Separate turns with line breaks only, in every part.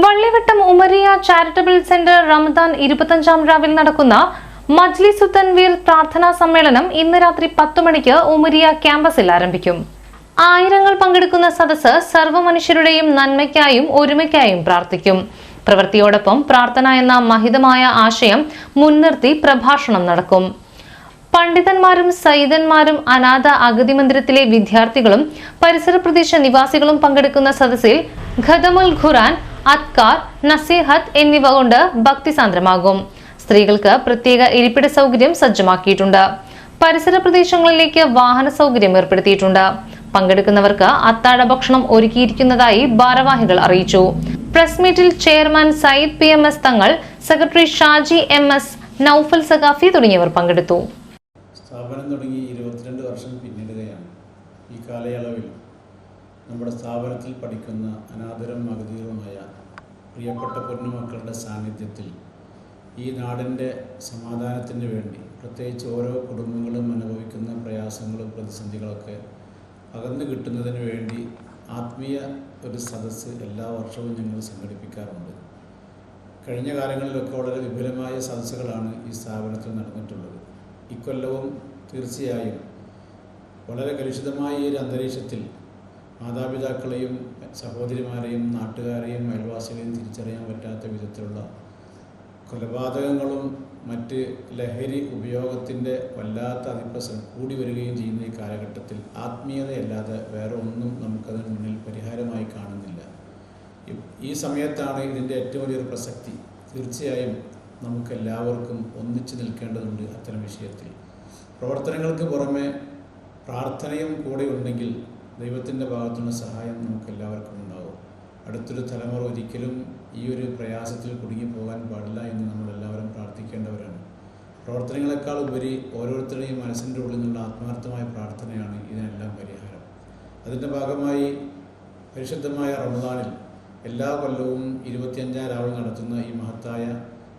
Vallivattam Umariya charitable centre Ramadan ഇരുപത്തഞ്ചാം രാവിൽ നടക്കുന്ന മജ്ലിസു തൻവീർ പ്രാർത്ഥനാ സമ്മേളനം ഇന്ന് രാത്രി പത്തു മണിക്ക് ഉമരിയ ക്യാമ്പസിൽ ആരംഭിക്കും. ആയിരങ്ങൾ പങ്കെടുക്കുന്ന സദസ്സ് സർവ മനുഷ്യരുടെയും നന്മയ്ക്കായും ഒരുമയ്ക്കായും പ്രാർത്ഥിക്കും. പ്രവൃത്തിയോടൊപ്പം പ്രാർത്ഥന എന്ന മഹിതമായ ആശയം മുൻനിർത്തി പ്രഭാഷണം നടക്കും. പണ്ഡിതന്മാരും സൈതന്മാരും അനാഥ അഗതി മന്ദിരത്തിലെ വിദ്യാർത്ഥികളും പരിസര പ്രദേശ നിവാസികളും പങ്കെടുക്കുന്ന സദസ്സിൽ ഖദമുൽ ഖുറാൻ അത്കാർ നസീഹത്ത് എന്നിവ കൊണ്ട് ഭക്തിസാന്ദ്രമാകും. സ്ത്രീകൾക്ക് പ്രത്യേക ഇരിപ്പിട സൗകര്യം സജ്ജമാക്കിയിട്ടുണ്ട്. പരിസര പ്രദേശങ്ങളിലേക്ക് വാഹന സൗകര്യം ഏർപ്പെടുത്തിയിട്ടുണ്ട്. പങ്കെടുക്കുന്നവർക്ക് അത്താഴ ഭക്ഷണം ഒരുക്കിയിരിക്കുന്നതായി ഭാരവാഹികൾ അറിയിച്ചു. പ്രസ് മീറ്റിൽ chairman Sayyid P M S Thangal secretary Shaji M S Noufal Saqafi തുടങ്ങിയവർ പങ്കെടുത്തു.
സ്ഥാപനം തുടങ്ങി ഇരുപത്തിരണ്ട് വർഷം പിന്നിടുകയാണ്. ഈ കാലയളവിൽ നമ്മുടെ സ്ഥാപനത്തിൽ പഠിക്കുന്ന അനാദരം അഗതികളുമായ പ്രിയപ്പെട്ട പൊന്നുമക്കളുടെ സാന്നിധ്യത്തിൽ ഈ നാടിന്റെ സമാധാനത്തിന് വേണ്ടി പ്രത്യേകിച്ച് ഓരോ കുടുംബങ്ങളും അനുഭവിക്കുന്ന പ്രയാസങ്ങളും പ്രതിസന്ധികളൊക്കെ അകന്നു കിട്ടുന്നതിന് വേണ്ടി ആത്മീയ ഒരു സദസ്സ് എല്ലാ വർഷവും ഞങ്ങൾ സംഘടിപ്പിക്കാറുണ്ട്. കഴിഞ്ഞ കാലങ്ങളിലൊക്കെ വളരെ വിപുലമായ സദസ്സുകളാണ് ഈ സ്ഥാപനത്തിൽ നടന്നിട്ടുള്ളത്. ഇക്കൊല്ലവും തീർച്ചയായും വളരെ കലുഷിതമായ ഈ ഒരു അന്തരീക്ഷത്തിൽ മാതാപിതാക്കളെയും സഹോദരിമാരെയും നാട്ടുകാരെയും അയൽവാസികളെയും തിരിച്ചറിയാൻ പറ്റാത്ത വിധത്തിലുള്ള കൊലപാതകങ്ങളും മറ്റ് ലഹരി ഉപയോഗത്തിന്റെ വല്ലാത്ത അതിപ്രസം കൂടി വരികയും ചെയ്യുന്ന ഈ കാലഘട്ടത്തിൽ ആത്മീയതയല്ലാതെ വേറെ ഒന്നും നമുക്കതിന് മുന്നിൽ പരിഹാരമായി കാണുന്നില്ല. ഈ- സമയത്താണ് ഇതിന്റെ ഏറ്റവും വലിയൊരു പ്രസക്തി. തീർച്ചയായും നമുക്കെല്ലാവർക്കും ഒന്നിച്ചു നിൽക്കേണ്ടതുണ്ട് അത്തരം വിഷയത്തിൽ. പ്രവർത്തനങ്ങൾക്ക് പുറമെ പ്രാർത്ഥനയും കൂടെ ഉണ്ടെങ്കിൽ ദൈവത്തിന്റെ ഭാഗത്തുനിന്ന് സഹായം നമുക്ക് എല്ലാവർക്കും ഉണ്ടാകും അടുത്തൊരു തലമുറ ഒരിക്കലും ഈ ഒരു പ്രയാസത്തിൽ കുടുങ്ങിപ്പോകാൻ പാടില്ല എന്ന് നമ്മൾ എല്ലാവരും പ്രാർത്ഥിക്കേണ്ടവരാണ്. പ്രവർത്തനങ്ങളെക്കാൾ ഉപരി ഓരോരുത്തരുടെയും മനസ്സിന്റെ ഉള്ളിൽ നിന്നുള്ള ആത്മാർത്ഥമായ പ്രാർത്ഥനയാണ് ഇതിനെല്ലാം പരിഹാരം. അതിന്റെ ഭാഗമായി പരിശുദ്ധമായ റമദാനിൽ എല്ലാ കൊല്ലവും ഇരുപത്തിയഞ്ചാം രാവിലെ നടത്തുന്ന ഈ മഹത്തായ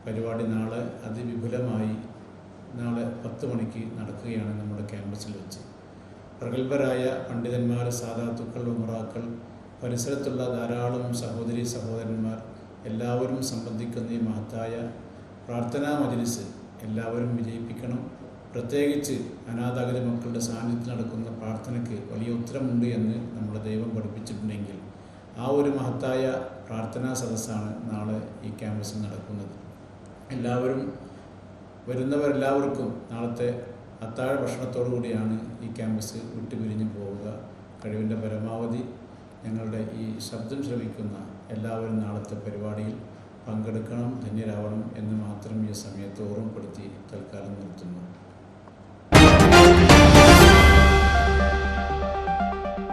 പരിപാടി നാളെ അതിവിപുലമായി നാളെ പത്ത് മണിക്ക് നടക്കുകയാണ്. പ്രഗത്ഭരായ പണ്ഡിതന്മാർ സാധാത്തുക്കൾ ഉമറാക്കൾ പരിസരത്തുള്ള ധാരാളം സഹോദരി സഹോദരന്മാർ എല്ലാവരും സംബന്ധിക്കുന്ന ഈ മഹത്തായ പ്രാർത്ഥനാ മജലിസ് എല്ലാവരും വിജയിപ്പിക്കണം. പ്രത്യേകിച്ച് അനാഥാഗത മക്കളുടെ സാന്നിധ്യത്തിൽ നടക്കുന്ന പ്രാർത്ഥനയ്ക്ക് വലിയ ഉത്തരമുണ്ട് എന്ന് നമ്മുടെ ദൈവം പഠിപ്പിച്ചിട്ടുണ്ടെങ്കിൽ ആ ഒരു മഹത്തായ പ്രാർത്ഥനാ സദസ്സാണ് നാളെ ഈ ക്യാമ്പസിൽ നടക്കുന്നത്. എല്ലാവരും വരുന്നവരെല്ലാവർക്കും നാളത്തെ അത്താഴ ഭക്ഷണത്തോടു കൂടിയാണ് ഈ ക്യാമ്പസ് വിട്ടുപിരിഞ്ഞു പോവുക. കഴിവിന്റെ പരമാവധി ഞങ്ങളുടെ ഈ ശബ്ദം ശ്രമിക്കുന്ന എല്ലാവരും നാളത്തെ പരിപാടിയിൽ പങ്കെടുക്കണം ധന്യരാവണം എന്ന് മാത്രം ഈ സമയത്ത് ഓർമ്മപ്പെടുത്തി തൽക്കാലം നിർത്തുന്നു.